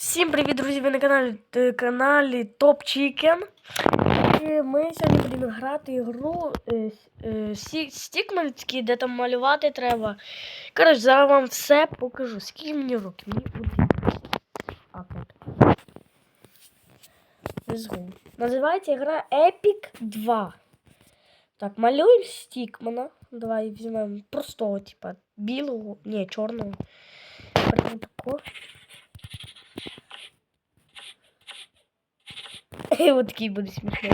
Всім привіт, друзі! Ви на каналі, е, каналі Top Chicken. І ми сьогодні будемо грати ігру е, е, Сі- де там малювати треба. Коротше, зараз вам все покажу. Скільки мені років? Мені один. А, тут. Називається гра Epic 2. Так, малюємо Стікмана. Давай візьмемо простого, типа, білого, ні, чорного. Прямо такого. Вот такие будут смешные.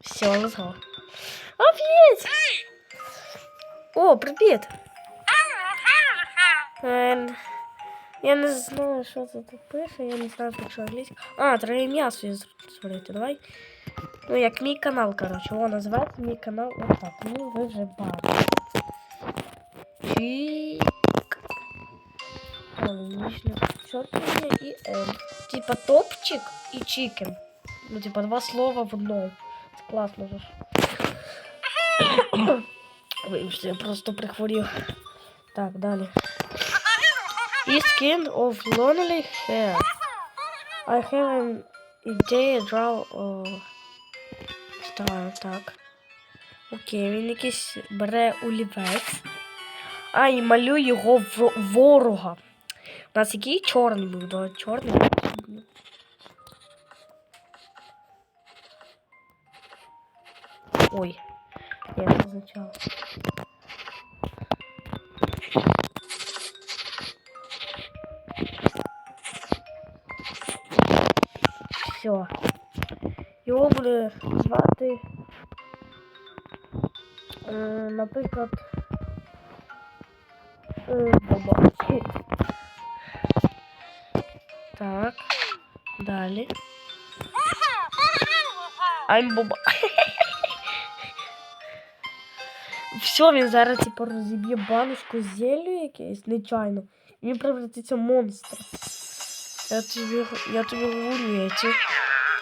Все, let's go. Офигеть! О, привет! Ем, Я не знаю, що це тут пише, я не знаю, що англійська. А, треба ім'я своє створити, давай. Ну, як мій канал, коротше. О, називається мій канал отак. Ну, ви вже бачите. Чик. Логічно. Чорткання і М. Типа топчик і чикен. Ну, типа два слова в одному. Це класно же. ж. Вибачте, я просто прихворів. Так, далі. Is skin of lonely hair. I have an idea draw of star, так. Окей, він якийсь бере олівець. А, і малює його в ворога. У нас який чорний був, да? Чорний. Ой, я це означав. Все. Його буде звати. Наприклад. Е, Так. Далі. I'm Боба. Все, він зараз типу розіб'є баночку зелью якесь, нечайно. І він превратиться в монстра. Я тобі, я тобі говорю, я ці.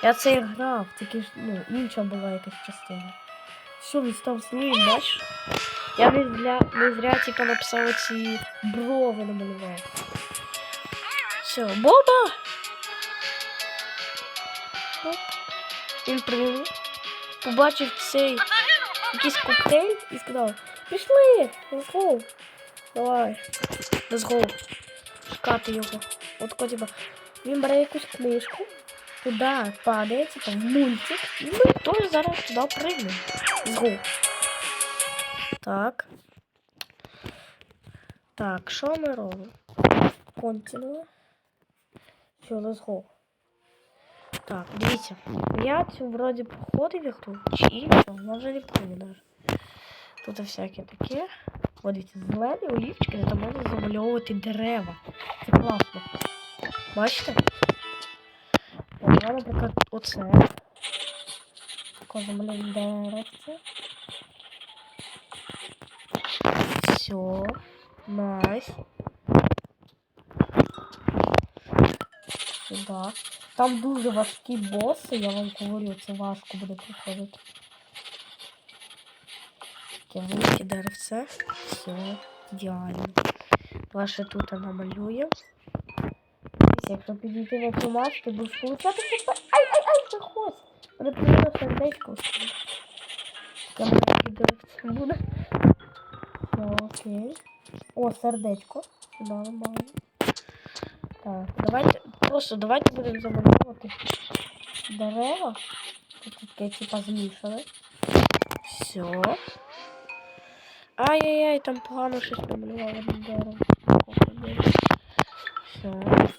Я це грав, тільки ну, інша була якась частина. Все, він став злим, бачиш? Я не зря, не зря типу, написав ці брови намалював. Все, Боба! Він прийняв, побачив цей якийсь коктейль і сказав, пішли, let's. Давай, let's go. Шукати його. От типа, він бере якусь книжку, туди падає, типа, в мультик, і ми теж зараз туди прийдемо. Let's go. Так. Так, що ми робимо? Continue. Все, let's go. Так, дивіться. Я цю вроді проходив ігру, чи вона вже не навіть. Тут всяке таке. От дивіться, зелені олівчики, там можна замальовувати дерева. Це класно. Бачите? О, я, наприклад, оце. Тако замалюємо деревце. Все. Найс. Сюда. Там дуже важкі боси, я вам говорю, це важко буде проходити. Велике деревце. Все, ідеально. Ваше тут намалює. Якщо підійти на цю маску, будеш получати щось. Ай, ай, ай, заходь! Мене потрібно сердечко. Деревце буде. Все, окей. О, сердечко. Сюди нормально. Так, давайте, просто давайте будемо замальовувати дерева. Тут таке типа змішане. Все. Ай-яй-яй, там погано щось намалювало на дерево. Все.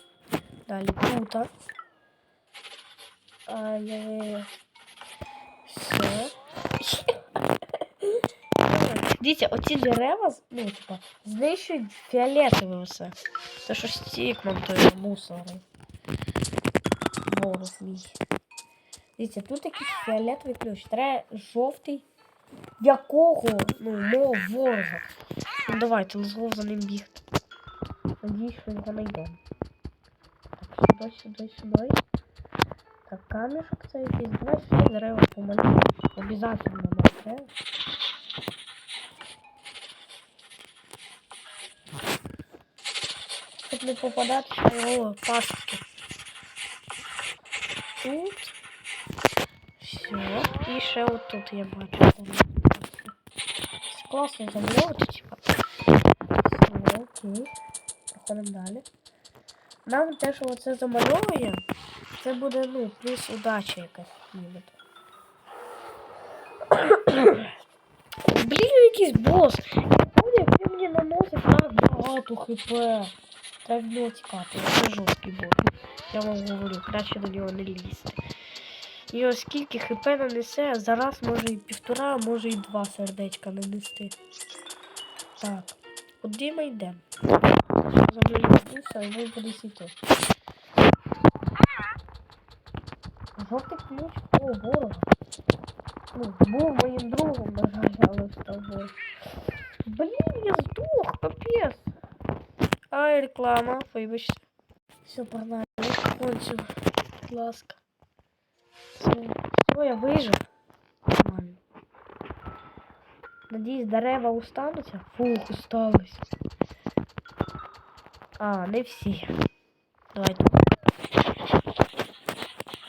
Далі круто. Ай-яй-яй. Дивіться, оці дерева, ну, типа, знищують фіолетове все. Це що стікман той мусорий. Ворог мій. Дивіться, тут якийсь фіолетовий ключ. Треба жовтий. Якого? Ну, мого ворога. Ну давайте, лезло за ним бігти. Надіюсь, що його знайдемо. Так, сюди, сюди, сюди. Так, камешок це якийсь. Сюди дерева помалюємо. Обязательно нам треба. Не попадати на його пастки. Тут. Все. І ще отут я бачу. Класно замовити, типа. Все, окей. Проходимо далі. Нам те, що оце замальовує, це буде, ну, плюс удача якась нібито. Блін, якийсь бос. Я пам'ятаю, він мені наносить так багато хп. Треба нього тікати, це жорсткий бос. Я вам говорю, краще до нього не лізти. І оскільки хп нанесе, зараз може і півтора, а може і два сердечка нанести. Так, куди ми йдемо? Замовлюся, і ви буде сіти. Жовтий ключ о ворога. Ну, був моїм другом, на жаль, але ворог. Блін, я здох, капець. Ай, реклама, вибачте. Все, погнали. Кончив. Будь ласка. Все, все, я вижив. Нормально. Надіюсь, дерева устануться. Фух, усталось. А, не всі. Давайте.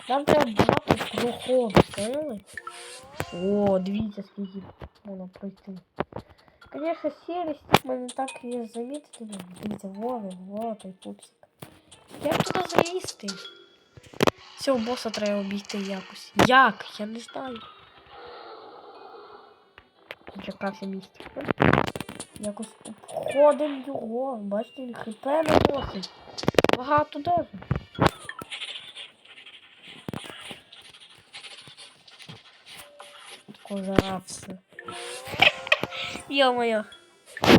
Нам треба багато проходу, поняли? О, дивіться, скільки можна пройти. Конечно, сірість мене так і замітити. не Дивіться, во, во, той пупсик. Як туди залізти? Цього боса треба обійти якось. Як? Я не знаю. Злякався місті. Якось обходимо його. Бачите, він хп наносить. Багато даже. Козарапси. Йо-моє.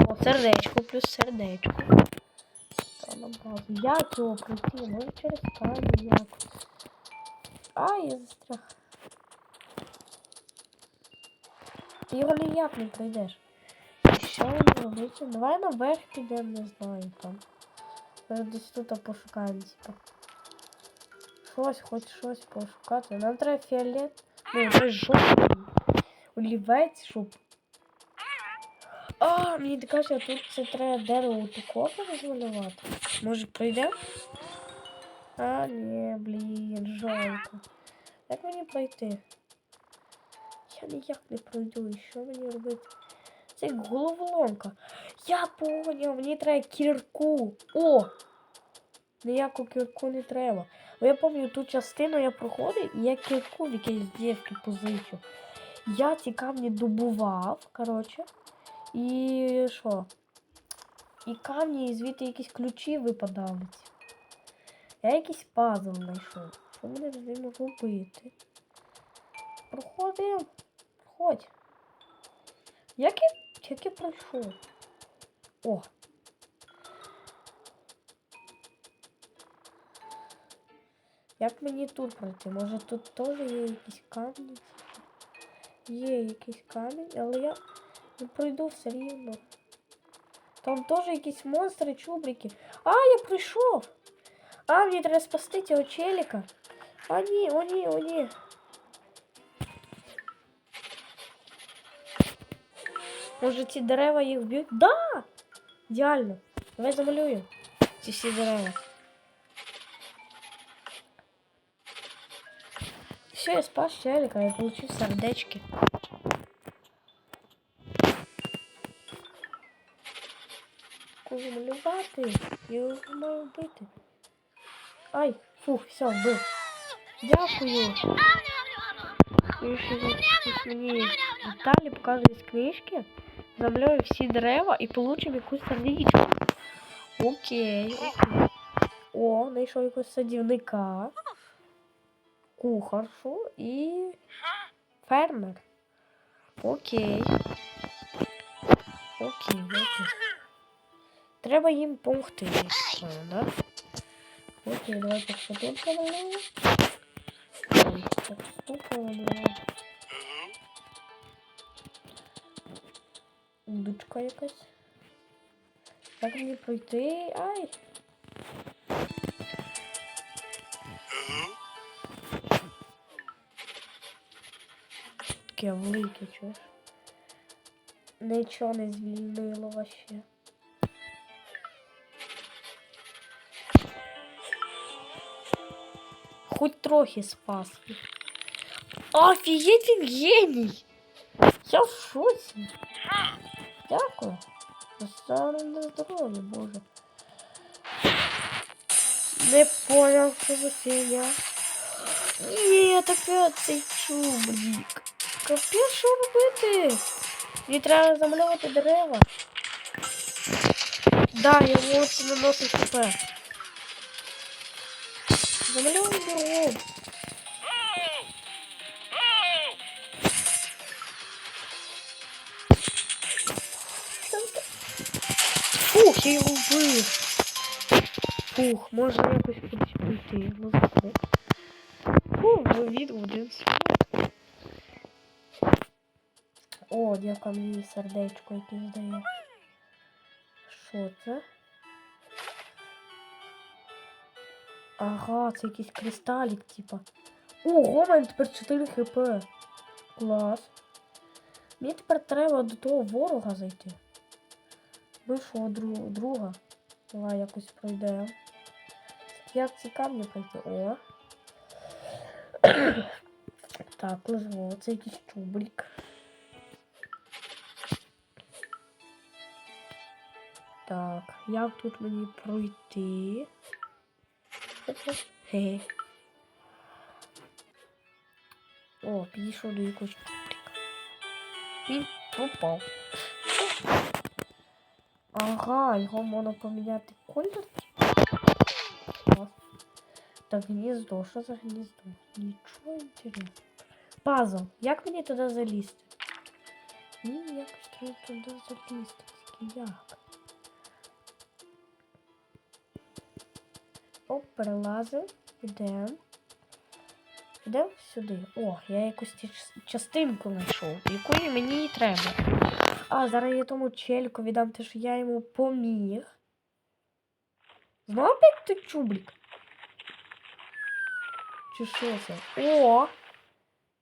О, сердечко плюс сердечко. Базу. Як його пройти? Може через камінь якось. А, я застряг. Ти його ніяк не пройдеш. Що він робить? Давай наверх підемо, не знаю там. Десь тут пошукаємо, типа. Щось, хоч щось пошукати. Нам треба фіолет. Ну, це жовтий. Олівець, щоб. А, мені кажеться, тут це треба дерево такого розмалювати. Може пройдемо? А, ні, блін, жалко. Як мені пройти? Я ніяк не пройду, і що мені робити? Це як головоломка. Я поняв, мені треба кірку. О! Ніяку кірку не треба. Бо я пам'ятаю ту частину я проходив, і я кірку в якійсь дівки позичу. Я ці камні добував, коротше. І що? І камні, і звідти якісь ключі випадали. Я якийсь пазл знайшов. Що мене з ним робити? Проходимо. Проходь. Як я, як я пройшов? О! Як мені тут пройти? Може тут теж є якісь камні? Є якийсь камінь, але я не пройду все рівно. Там теж якісь монстри, чубрики. А, я прийшов! А, мені треба спасти цього челіка. А ні, о ні, о ні. Може ці дерева їх вб'ють? Да! Ідеально. Давай замалюю ці всі дерева. Все, я спас челика, я получил сердечки. Я його маю вбити. Ай, фух, все, вбив. Дякую. Мені деталі показують з книжки. Замалюю всі дерева і получимо якусь сердечку. Окей, окей. О, знайшов якогось садівника. Кухаршу і фермер. Окей. Окей, окей. Треба їм так понял, да? Окей, давайте тут помалюємо. Так, помалюємо. Дучка якась. Як мені пройти? Ай! таке велике, чуєш? Нічого не звільнило вообще. Хоть трохи спас. Офігеть він геній! Я в шоці. Дякую. Стане на здоров'я, боже. Не понял, що за фігня. Ні, опять цей чубрик. Капець, що робити? Мені треба замальовувати дерева. Да, я можу наносить хп. Замальовуй дорогу. Фух, я його вбив. Фух, можна якось кудись прийти. Ну заходь. Фух, вивід один спів. О, дяка мені сердечко якесь дає. Що це? Ага, це якийсь кристалік, типа. Ого, мене тепер 4 хп. Клас. Мені тепер треба до того ворога зайти. Бившого дру... друга. Давай якось пройдемо. Як ці камні пройти? О. так, лежво, це якийсь чубрик. Так, як тут мені пройти? Хе. О, підійшов до якогось. Він пропав. Ага, його можна поміняти колір. Так, гніздо. Що за гніздо? Нічого інтересного. Пазл. Як мені туди залізти? Ні, якось треба туди залізти. Як? Оп, перелазив. Ідемо. Ідемо сюди. О, я якусь частинку знайшов, якої мені і треба. А, зараз я тому чельку віддам те, що я йому поміг. Знову опять той чубрик? Чи що це? О!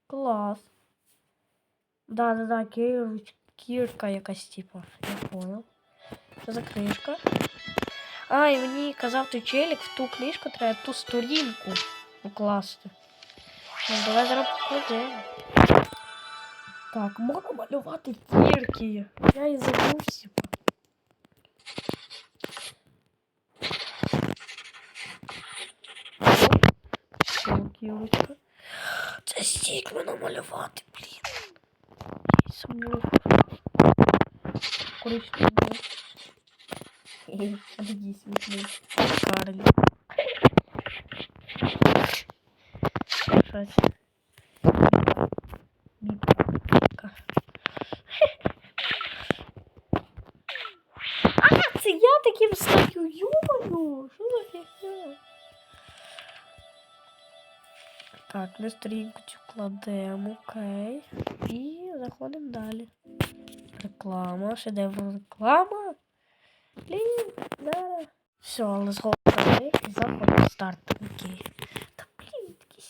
Клас. Да-да-да, кір... кірка якась типа. Я понял. Що за книжка? А, і мені казав той челік, в ту книжку треба ту сторінку укласти. Ну, давай зараз покладемо. Так, можна малювати кірки. Я і забувся. Все, кірочка. Це стік мене малювати, блін. Саму. Коричневий. Хе-хе, а тоді світлий. Карлі. Щось. А, це я таким стаю, йомаю, що за фігня? Так, на сторінку кладемо, окей. І заходимо далі. Реклама, шедевр реклама. Блін, да. Все, let's go. Заходимо в старт. Окей. Та блін, такий.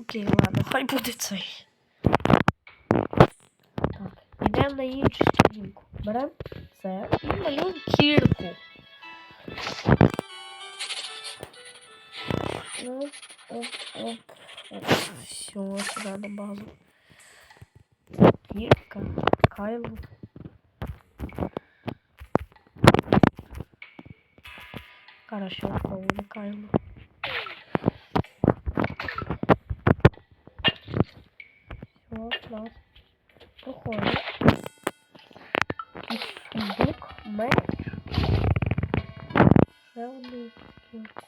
Окей, ладно, хай буде цей. Так, йдемо на іншу сторінку. Беремо це і малюємо кірку. Оп, оп, оп, оп. Все, сюда на базу. Кирка, Кайло. Хорошо, Кайло. Все, класс. Проходим. Сундук, меч. Ще один скіл.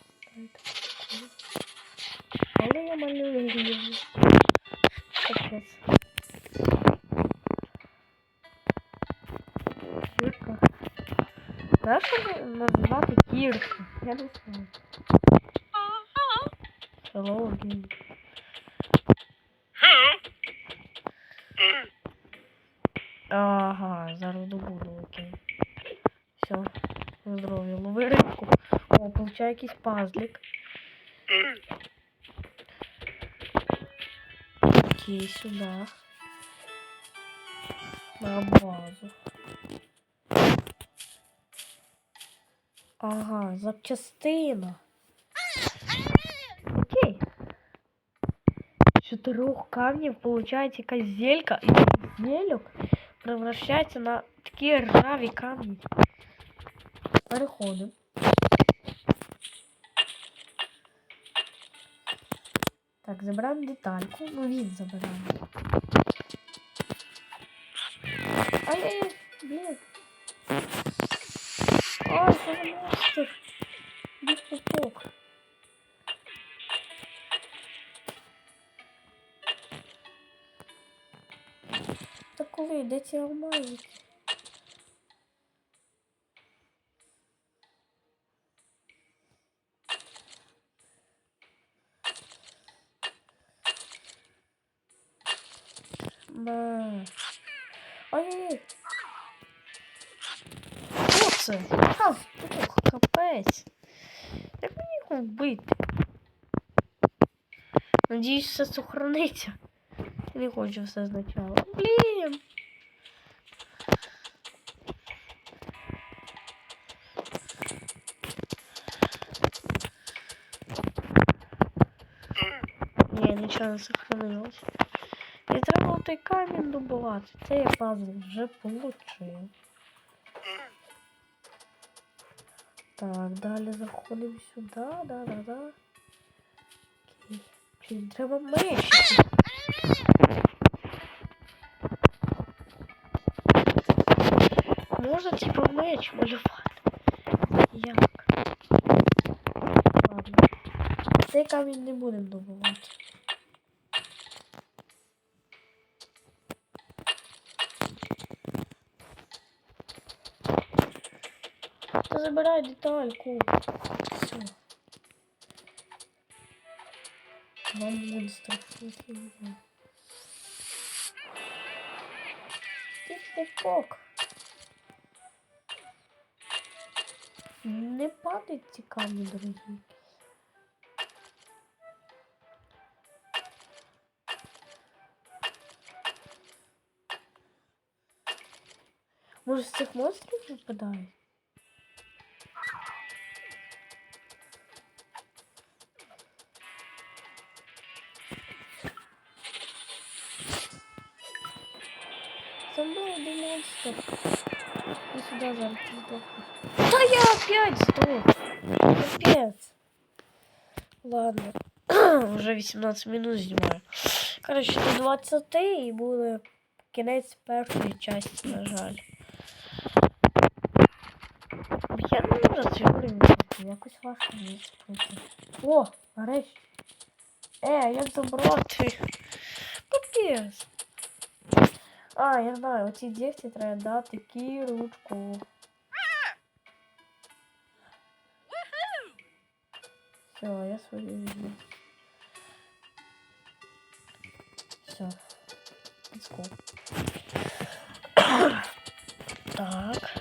Я не знаю. Hello again. Ага, зараз добуду, окей. Все, здоров'я, лови рибку. О, получаю якийсь пазлик. Окей, сюда. На базу. Ага, запчастина. Окей. З чотирьох камнів получається якась зелька, і зельок превращається на такі ржаві камні. Переходимо. Так, забираємо детальку. Ну, він забираємо. Ай-яй-яй, блін. Це монстр. Іди пупок. Та коли, де ці алмазики? Ой-ой-ой. Це? Ха, капець. Як мені його вбити? Надіюсь, все сохраниться. Не хочу все спочатку. Блін. Ні, нічого не сохранилось. І треба той камінь добувати. Це я пазл вже получив. Так, далі заходимо сюди, да-да-да. Окей. Чи треба меч? Можна типа меч малювати. Як? Ладно. Цей камінь не будемо добувати. Забирай детальку. Все. Два монстра. Ти пупок. Не падають ці камні, дорогі. Може з цих монстрів випадають? Один монстр. Сюда зараз. Да я опять сдох. Капец. Ладно. Уже 18 минут знімаю. Короче, до 20 і буде кінець першої частини, на жаль. Я не можу цю відкрити, якось важко її пройти. О, нарешті. Е, а як забрати? Капець. А, я знаю, оцій дівці треба дати кіручку. Все, я свою візьму. Все. Let's go. так.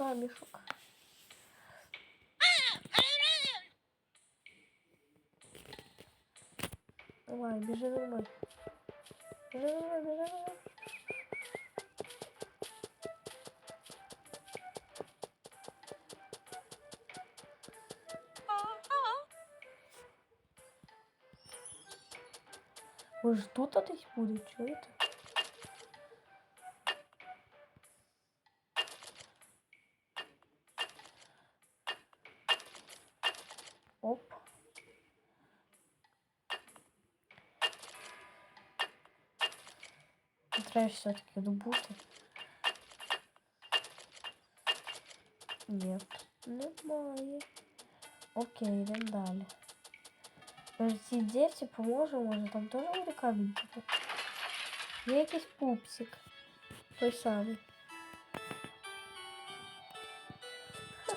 Знайшов один камішок. Давай, біжи за мною. Біжи за мною, біжи за мною. Може тут десь буде, чуєте? Оп. все-таки добути. Ні, немає. Окей, йдемо далі. Може цій дівці поможе, може там теж буде камінь типу? Є якийсь пупсик. Той самий. Ха.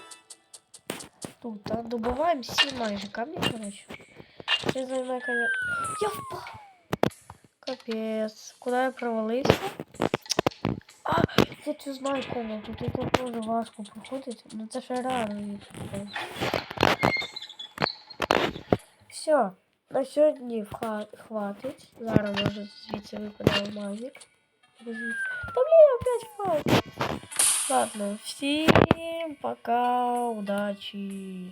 Тут, а добуваємо всі майже камні, коротше. Це займає, конечно. Я впав! Капець. Куди я провалився? А, я цю знаю комнату. Тут дуже важко проходити. Ну це ж рано. Все. На сьогодні хватить. Зараз може звідси випаде алмазик. Та блін, опять хватить. Ладно, всім пока, удачі.